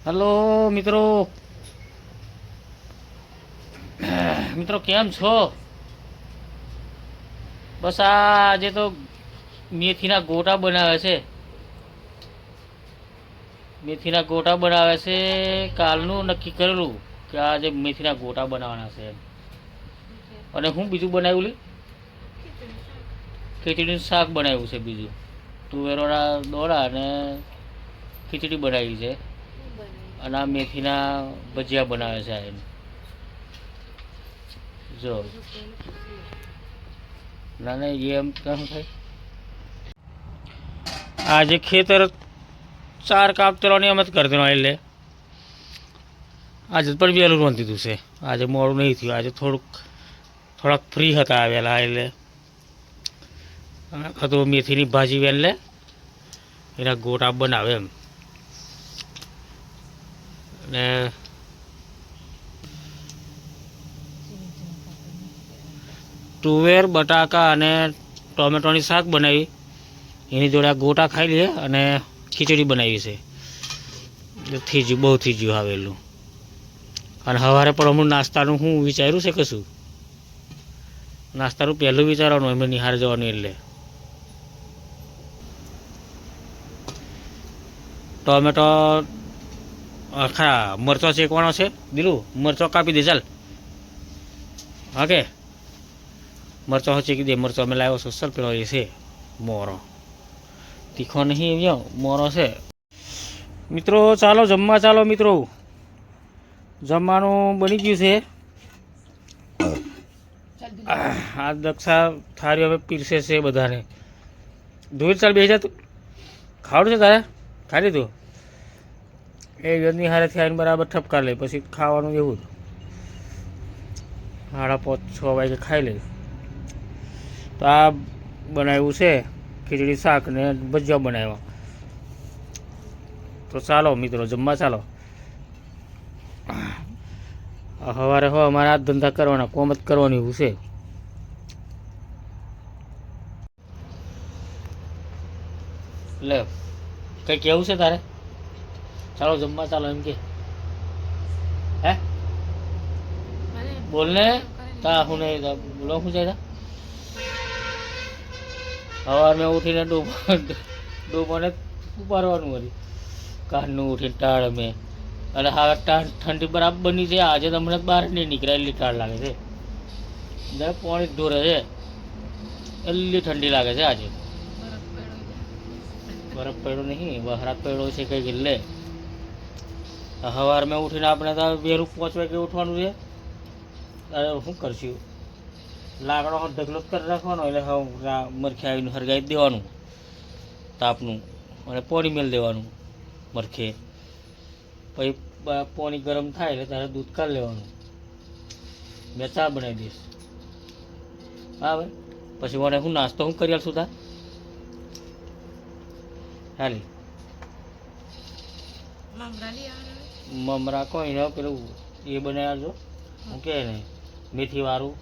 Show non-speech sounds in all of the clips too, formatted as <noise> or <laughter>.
Hello, મિત્રો. મિત્રો, કેમ છો? બસ આજે તો મેથીના ગોટા બનાવે છે. મેથીના ગોટા બનાવે છે. કાલનું નક્કી કરેલું કે આજે મેથીના ગોટા બનાવવાના છે અને હું બીજું બનાવ્યું લે? ખીચડીનું શાક બનાવ્યું છે બીજું. તુવેરોના દોરા અને ખીચડી બનાવી છે. અને આ મેથીના ભજીયા બનાવે છે એમ. જો. ના ના, એ એમ કેમ થાય? આજે ખેતર ચાર કાપ ચલાવવાની એમ જ કરી દેવા એટલે આજે પણ વહેલું રોંધી દીધું છે. આજે મોડું નહીં થયું. આજે થોડુંક, થોડાક ફ્રી હતા આવેલા એટલે હતું મેથીની ભાજી વહેલે એના ગોટા બનાવે એમ. ને તુવેર, બટાકા અને ટોમેટોની શાક બનાવી. એની જોડે ગોટા ખાઈ લઈએ અને ખીચડી બનાવી છે. થઈ ગયું બહુ થઈ ગયું આવેલું. અને સવારે પણ અમુક નાસ્તાનું હું વિચાર્યું છે કશું નાસ્તાનું પહેલું વિચારવાનું, એમને નિહાર જવાનું એટલે. ટોમેટો ખરા મરચો શેકવાનો છે. દિલુ મરચો કાપી દે ચાલ. ઓકે મરચો ચેકી દે મરચો અમે લાવ્યો છું સર પેલો એ છે મોરો. તીખો નહીં આવ્યો મોરો છે. મિત્રો ચાલો જમવા ચાલો મિત્રો. જમવાનું બની ગયું છે. આ દક્ષા થાળી હવે પીરસે છે બધાને. ધોઈ ચાલ બે તું. ખાવડું છે તારે? ખાઈ લીધું એ વ્યંજની હારે આવીને બરાબર ઠપકા લે, પછી ખાવાનું એવું જ. સાડા પાંચ છ વાગે ખાઈ લે. તો આ બનાવ્યું છે, ખીચડી, શાક ને ભજીયા બનાવ્યા. તો ચાલો મિત્રો, જમવા ચાલો. સવારે હો, અમારે આ ધંધા કરવાના, કોમ જ કરવાની એવું છે. લે, કંઈ કેવું છે તારે? ચાલો જમવા ચાલો એમ કે. હે? બોલ ને તા હું નહીં બોલો શું સવાર સવારમાં ઉઠીને ડૂબો ડૂબોને ઉપાડવાનું વળી. કાનનું ઉઠીને ટાળ મેં અને હવે ટાળ ઠંડી બરાબર બની છે. આજે તમને બહાર નહીં નીકળે એટલી ટાળ લાગે છે. દર પાણી ઢોરે છે. એટલી ઠંડી લાગે છે આજે. બરફ પડ્યો નહીં વહરાત પડ્યો છે કંઈક એટલે. સવારમાં ઉઠીને આપણે તો વહેલું પાંચ વાગે ઉઠવાનું છે. અરે, શું કરશું? લાકડો ઢગલો કરી રાખવાનો, એટલે હવે મરખે આવીને હરગાઈ દેવાનું, તાપનું, અને પાણી મેળ દેવાનું મરખે. પછી પોણી પાણી ગરમ થાય એટલે તારે દૂધ કાઢી લેવાનું. મેં ચા બનાવી દઈશ. બરાબર પછી મને હું નાસ્તો હું કરી આલશું તા? હાલી. મમરા કોઈ ને પેલું એ બનાવી આલજો હું કહે ને, મેથીવાળું,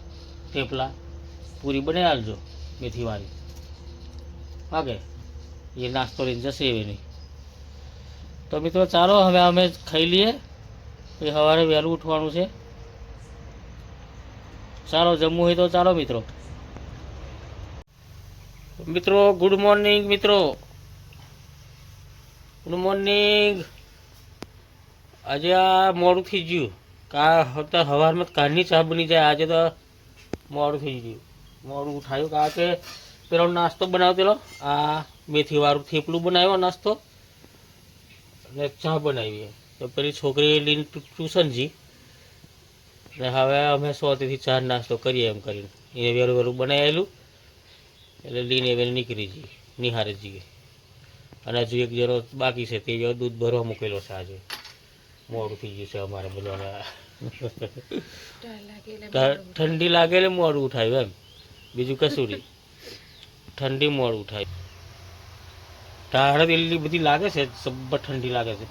થેપલા, પૂરી બનાવી આલજો મેથીવાળી. ઓકે એ નાસ્તો લઈને જશે એવી નહીં. તો મિત્રો ચાલો, હવે અમે ખાઈ લઈએ. એ સવારે વહેલું ઉઠવાનું છે. ચાલો, જમવું હોય તો ચાલો મિત્રો. મિત્રો ગુડ મોર્નિંગ મિત્રો. ગુડ મોર્નિંગ આજે આ મોડું થઈ ગયું. કા હતા સવારમાં કારની ચા બની જાય. આજે તો મોડું થઈ ગયું. મોડું ઉઠાયું. કારણ કે પેલો નાસ્તો બનાવતેલો આ મેથીવાળું થેપલું બનાવ્યો, નાસ્તો. અને ચા બનાવી. તો પેલી છોકરી ટ્યુ- ટ્યુશન જી ને હવે અમે સોથી ચા નાસ્તો કરીએ એમ કરીને. એને વહેલું વહેલું બનાવેલું. એટલે લઈને વહેલું નીકળી જઈએ નિહારે જઈએ અને હજુ એક જરો બાકી છે. તે દૂધ ભરવા મૂકેલો છે આજે. મોડું થઈ ગયું છે અમારે બધાને. ઠંડી લાગે એટલે મોડું ઉઠાયું એમ. બીજું કશું નહીં ઠંડી મોડું ઉઠાયું ટાઢ એટલી બધી લાગે છે? જબ્બર ઠંડી લાગે છે.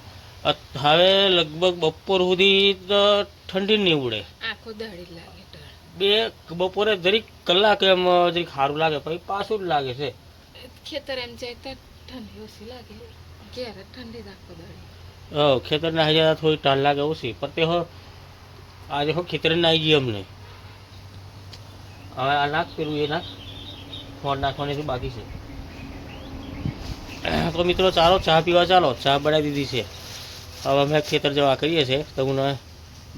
હવે લગભગ બપોર સુધી તો ઠંડી નહીં ઉડે. આખો દાડી લાગે બે બપોરે જરીક કલાક એમ જરીક સારું લાગે પછી પાછું જ લાગે છે. ખેતર એમ જાય ઠંડી ઓછી લાગે. ઘેર ઠંડી રાખો દાડી. ખેતર ના જતા થોડી ટાળ લાગે ઓછી પણ તે હો આજે હો ખેતર ના આવી ગઈ અમને. હવે આ નાખ પેલું એ નાખ. ફોન નાખવાની બાકી છે. <clears throat> તો મિત્રો ચાલો ચા પીવા ચાલો. ચા બનાવી દીધી છે. હવે અમે ખેતર જવા કરીએ છીએ. તો હું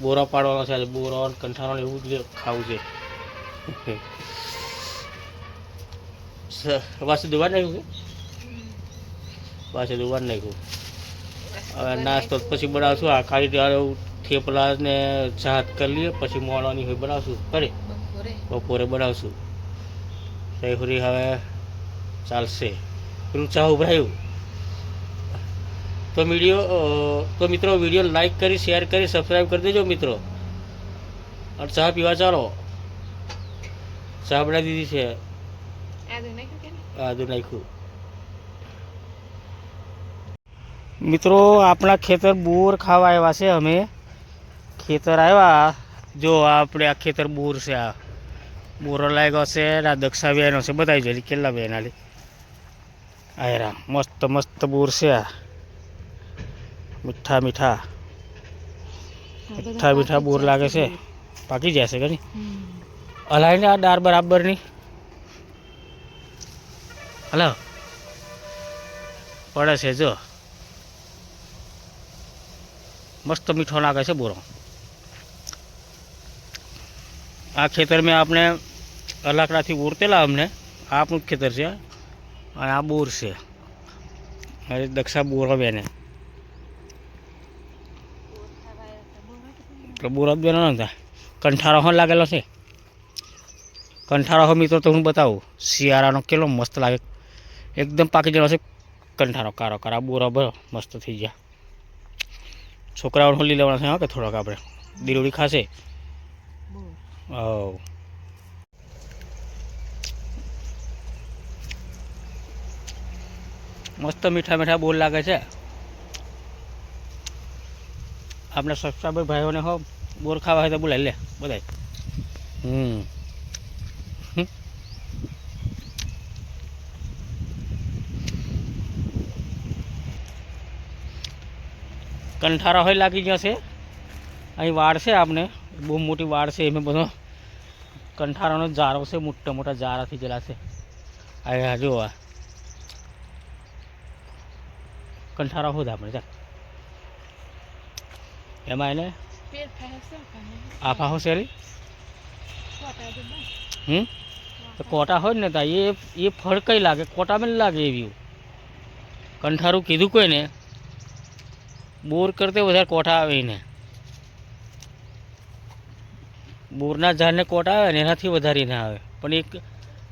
બોરા પાડવાનો છે. બોરો અને કંઠારો એવું જ ખાવું છે. <laughs> વાસી દુવાર નાખ્યું વાસી દુવાર નાખ્યું. હવે નાસ્તો તો પછી બનાવશું. આ ખાલી ત્યારે થેપલા ને ચાત કરી લઈએ પછી મોડવાની હોય બનાવશું. કરે બપોરે. બનાવશું. સહીહુરી હવે ચાલશે. પેલું ચા ઉભરાયું. તો વીડિયો તો મિત્રો વીડિયો લાઈક કરી શેર કરી સબસ્ક્રાઈબ કરી દેજો મિત્રો. અને ચા પીવા ચાલો. ચા બનાવી દીધી છે. આદુ નાખ્યું કે નહીં? આદુ નાખ્યું મિત્રો આપણા ખેતર બોર ખાવા આવ્યા છે અમે. ખેતર આવ્યા. જો આપણે આ ખેતર બોર છે આ. બોરો લાગ્યો છે ને આ દક્ષા બેનો છે. બતાવી જોઈએ કેટલા બેન આલી આયરા મસ્ત મસ્ત બોર છે આ. મીઠા મીઠા. મીઠા મીઠા બોર લાગે છે. પાકી જશે કે નહીં? હલાવીને આ દાર બરાબરની હલો. પડે છે જો. મસ્ત મીઠો લાગે છે બોરો આ ખેતર મેં આપણે અલાકડાથી ઉરતેલા અમને આ આપણું જ ખેતર છે અને આ બોર છે હવે દક્ષા બોરો બેને એટલે બોરો જ બેનો નતા કંઠારો હો લાગેલો છે કંઠારો હો મિત્રો તો હું બતાવું શિયાળાનો કેટલો મસ્ત લાગે એકદમ પાકી ગયેલો છે કંઠારો કારો કારા બોરા બરો મસ્ત થઈ ગયા છોકરાઓને હોલી લેવાના છે હા કે થોડોક આપણે દિલોડી ખાશે? ઓ મસ્ત મીઠા મીઠા બોલ લાગે છે. આપણે સબસ્ક્રાઈબર ભાઈઓને હો બોર ખાવા હોય તો બોલાવી લે બધાય. હમ હમ. કંઠારા હોય લાગી જશે અહીં વાડ છે આપણે બહુ મોટી વાડ છે. એમાં બધો કંઠારાનો જારો છે. મોટા મોટા જારાથી ગયેલા છે. આ જો આ કંઠારા હોત આપણે ચાલ. એમાં એને છે? આફા હો શેરી. હમ? તો કોટા હોય ને તા એ એ ફળ કઈ લાગે? કોટામાં નહીં લાગે એવું. કંઠારું કીધું કોઈને બોર કરતે વધારે કોઠા આવે એને. બોરના ઝાડને કોટા આવે ને એનાથી વધારે ના આવે. પણ એક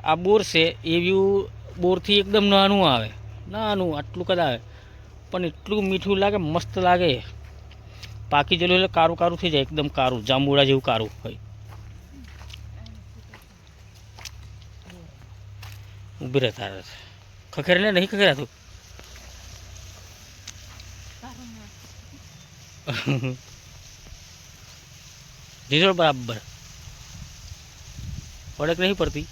આ બોર છે, એવી બોરથી એકદમ નાનું આવે. નાનું, આટલું કદ આવે. પણ એટલું મીઠું લાગે, મસ્ત લાગે. પાકી જેલું એટલે કારું કારું થઈ જાય, એકદમ કારું, જાંબુડા જેવું કારું હોય. ઊભી રહેતા રહે ખખેરે ને નહીં ખખેરાતું સારું ના. જીરો બરાબર. પડક નહીં પડતી.